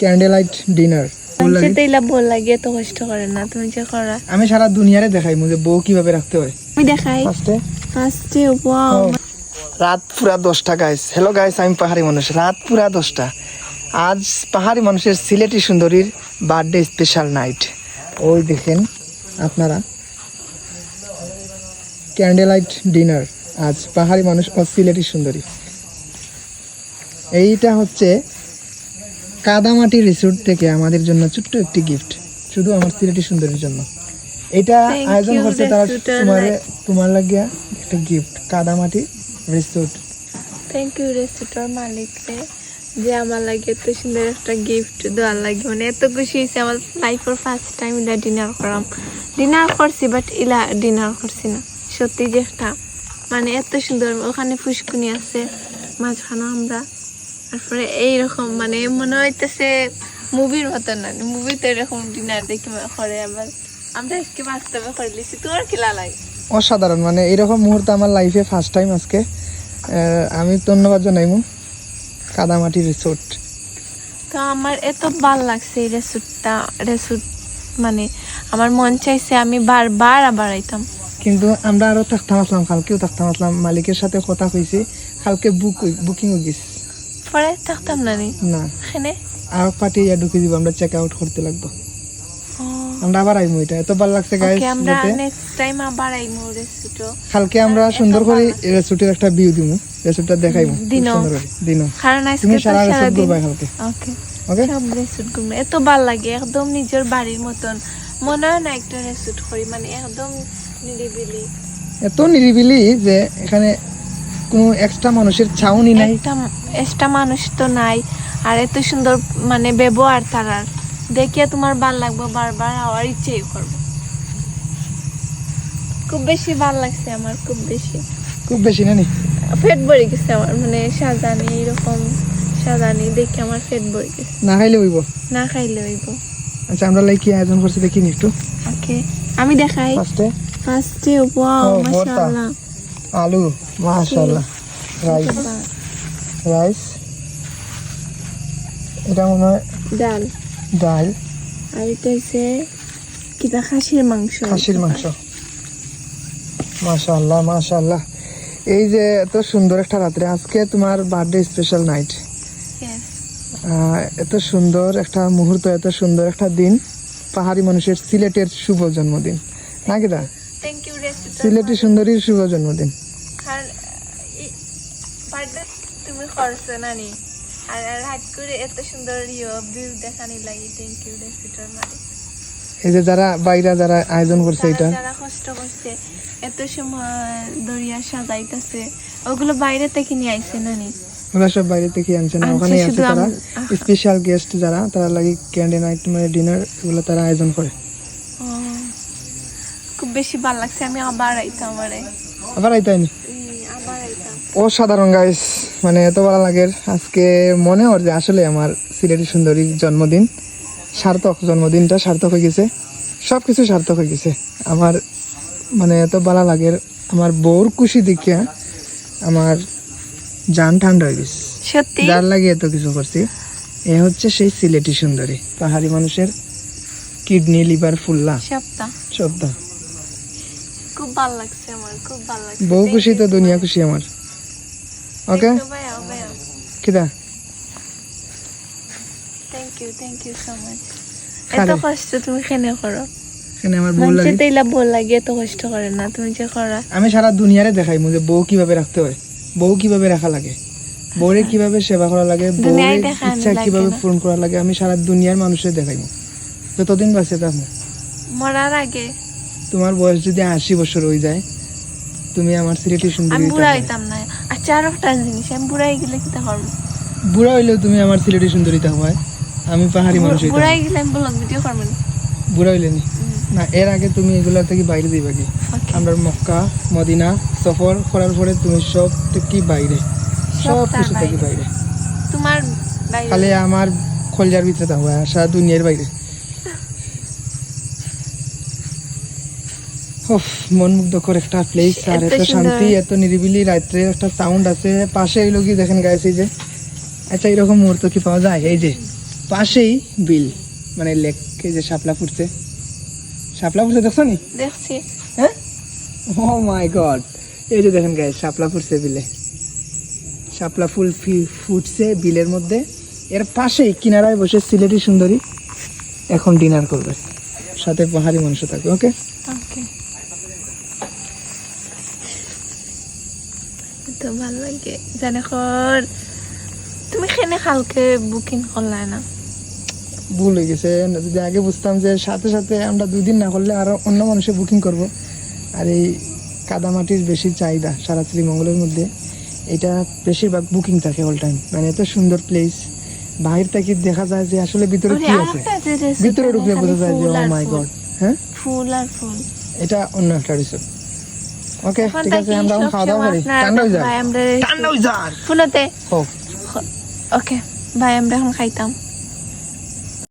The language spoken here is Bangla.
ক্যান্ডেল লাইট ডিনার মানুষের বল লাগে এত কষ্ট করে না তুমি যে করা। আমি সারা দুনিয়ারে দেখাই মুঝে বউ কীভাবে রাখতে হয়। আমি দেখাই। ফার্স্টে ফার্স্টে ওয়াও রাত পুরা দশটা গাইস হ্যালো গাইস আমি পাহাড়ি মানুষ। রাত পুরা দশটা। আজ পাহাড়ি মানুষের সিলেটি সুন্দরীর বার্থডে স্পেশাল নাইট ওই দেখেন আপনারা। ক্যান্ডেল লাইট ডিনার আজ পাহাড়ি মানুষ ও সিলেটি সুন্দরী। এইটা হচ্ছে কাদামাটি রিসোর্ট থেকে আমাদের জন্য ছোট্ট একটি গিফট শুধু আমার সিলেটি সুন্দরীর জন্য। এটা আয়োজন করছে তারা তোমার তোমার লাগিয়া একটা গিফট কাদামাটি রিসোর্ট থ্যাংক ইউ রেস্টুরেন্টের মালিককে যে আমার লাগে এত সুন্দর একটা গিফট দেওয়ার লাগে। মানে এত খুশি হয়েছে আমার লাইফের ফার্স্ট টাইম ইলা ডিনার করাম। ডিনার করছি বাট ইলা ডিনার করছি না। সত্যি যে একটা মানে এত সুন্দর ওখানে ফুসকুনি আছে মাঝখানে আমরা তারপরে এইরকম মানে মনে হইতেছে মুভির মতো না। মুভিতে এরকম ডিনার দেখি করে আবার। আমরা আজকে বাস্তবে করে লিছি তোর কিলা লাগে? অসাধারণ মানে এরকম মুহূর্ত আমার লাইফে ফার্স্ট টাইম আজকে। আমি ধন্যবাদ জানাইমু কাদামাটি রিসোর্ট তো আমার এত ভালো লাগছে এই রেসুটটা রেসুট মানে আমার মন চাইছে আমি বারবার আবার আইতাম। কিন্তু আমরা আরও থাকতাম আসলাম কালকেও থাকতাম আসলাম। মালিকের সাথে কথা কইছি কালকে বুক বুকিং হয়ে গেছে। পরে থাকতাম না নি না। এখানে আর পার্টি ইয়া ঢুকে দিব আমরা চেক আউট করতে লাগবো। আমরা আবার আইমু এটা এত ভালো লাগছে গাইস আমরা নেক্সট টাইম আবার আইমো রেসুটো কালকে আমরা সুন্দর করে রেসোর্টের একটা ভিউ দিমু রেসোর্টটা দেখাইমু করে দিনও। কারণ আজকে তো সারা ঘুরবা কালকে ওকে ওকে? সব রেসুট ঘুরবে এত ভালো লাগে একদম নিজের বাড়ির মতন। মনে হয় না একটা রেসুট করি মানে একদম নিরিবিলি। এত নিরিবিলি যে এখানে কোনো এক্সট্রা মানুষের ছাউনি নাই? মানুষ তো নাই। আর এত সুন্দর মানে ব্যবহার তারার দেখিয়ে তোমার ভালো লাগবে বারবার আবার ইচ্ছেই করব। খুব বেশি ভালো লাগছে আমার খুব বেশি। খুব বেশি না নি পেট ভরে গেছে আমার মানে সাজানি এরকম সাজানি দেখে আমার পেট ভরে গেছে। না খাইলে হইব? না খাইলে হইব। আচ্ছা আমরা লাইক কি আয়োজন করছি দেখিনি একটু। ওকে আমি দেখাই। ফার্স্টে ফার্স্টে ওয়াও মাশাআল্লাহ। আলু মাশাআল্লাহ। রাইস। রাইস। এটা মনে হয় ডাল। ডাল। আর এটা হচ্ছে কিতা খাসির মাংস। খাসির মাংস। মাশাআল্লাহ মাশাআল্লাহ। এই যে এত সুন্দর একটা রাত্রে আজকে তোমার বার্থডে স্পেশাল নাইট. এত সুন্দর একটা মুহূর্ত এত সুন্দর একটা দিন। পাহাড়ি মানুষের সিলেটের শুভ জন্মদিন। নাকি দা? You, restaurant. সিলেটি সুন্দরীর শুভ জন্মদিন। তুমি করছ নানি আর করে এত সুন্দর ইয়ে ভিউ দেখানি লাগি। থ্যাংক ইউ রেস্টুরেন্ট এই যে যারা বাইরা যারা আয়োজন করছে এটা। যারা কষ্ট করছে এত সময় দরিয়া সাজাইতেছে ওগুলো বাইরে থেকে নিয়ে আইছে নানি ওরা সব বাইরে থেকে আনছে না ওখানে আছে তারা। স্পেশাল গেস্ট যারা তারা লাগে ক্যান্ডি নাইট মানে ডিনার এগুলো তারা আয়োজন করে। খুব বেশি ভালো লাগছে আমি আবার আইতাম আমারে আবার আইতাইনি? অসাধারণ গাইস মানে এত ভালো লাগে। আজকে মনে হয় যে আসলে আমার সিলেটি সুন্দরীর জন্মদিন সার্থক জন্মদিনটা সার্থক হয়ে গেছে। সব কিছু সার্থক হয়ে গেছে। আমার মানে এত ভালো লাগে আমার বউর খুশি দেখিয়া আমার জান ঠান্ডা হয়ে গেছে। সত্যি? যার লাগে এত কিছু করছি। এ হচ্ছে সেই সিলেটি সুন্দরী পাহাড়ি মানুষের কিডনি লিভার ফুল্লা। সপ্তাহ। খুব ভালো লাগছে আমার খুব ভালো লাগছে। বউ খুশি তো দুনিয়া খুশি আমার। ওকে কিদা thank you thank you so much এত কষ্ট তুমি কেনে করো? এখানে আমার বউ লাগে? তো এলা বল লাগে এত কষ্ট করে না তুমি যে করা। আমি সারা দুনিয়ারে দেখাই যে বউ কীভাবে রাখতে হয় বউ কীভাবে রাখা লাগে বউরে কীভাবে সেবা করা লাগে বউরে ইচ্ছা কীভাবে পূরণ করা লাগে আমি সারা দুনিয়ার মানুষের দেখাইব যতদিন বাঁচে থাকব মরার আগে তোমার বয়স যদি আশি বছর হয়ে যায় তুমি আমার সিলেটি সুন্দরী আমি বুড়া। হইতাম না। আচ্ছা আর একটা জিনিস আমি বুড়া হয়ে গেলে কি করব? বুড়া হইলেও তুমি আমার সিলেটি সুন্দরী থাকবে আমি পাহাড়ি মানুষ হইতাম। বুড়া হয়ে গেলে আমি ব্লগ ভিডিও করব না? বুড়া হইলে নি? না এর আগে তুমি এগুলা থেকে বাইরে দিবা কি. আমরা মক্কা মদিনা সফর করার পরে তুমি সব থেকে বাইরে। সব কিছু থেকে বাইরে। তোমার বাইরে? খালি আমার খলজার ভিতরে থাকব আর সারা দুনিয়ার বাইরে। মন মুগ্ধকর একটা প্লেস আর এত শান্তি এত নিরিবিলি রাত্রে একটা সাউন্ড আছে। পাশে এই লোকই দেখেন গাইছে যে। আচ্ছা এরকম মুহূর্ত কি পাওয়া যায়? এই যে পাশেই বিল মানে লেককে যে শাপলা ফুটছে শাপলা ফুটছে দেখছ নি? দেখছি। হ্যাঁ? ও মাই গড এই যে দেখেন গায়ে শাপলা ফুটছে বিলে। শাপলা ফুল ফুটছে বিলের মধ্যে। এর পাশেই কিনারায় বসে সিলেটি সুন্দরী এখন ডিনার করবে। সাথে পাহাড়ি মানুষ থাকবে ওকে ওকে তো জানে খর তুমি খেনে কালকে বুকিং করলা না? ভুল হয়ে গেছে। যদি আগে বুঝতাম যে সাথে সাথে আমরা দুই দিন না করলে আরও অন্য মানুষে বুকিং করব। আর এই কাদামাটির বেশি চাহিদা সারা শ্রীমঙ্গলের মধ্যে এটা বেশিরভাগ বুকিং থাকে অল টাইম মানে এত সুন্দর প্লেস বাহির থেকে দেখা যায় যে আসলে ভিতরে কি আছে? ভিতরে ঢুকলে বোঝা যায় যে ও মাই গড হ্যাঁ? ফুল আর ফুল। এটা অন্য একটা রিসোর্ট ওকে ঠিক আছে আমরা এখন খাওয়া দাওয়া করি। ঠান্ডা হয়ে যায় ঠান্ডা হয়ে যায় ফোনতে ওকে ভাই আমরা এখন খাইতাম।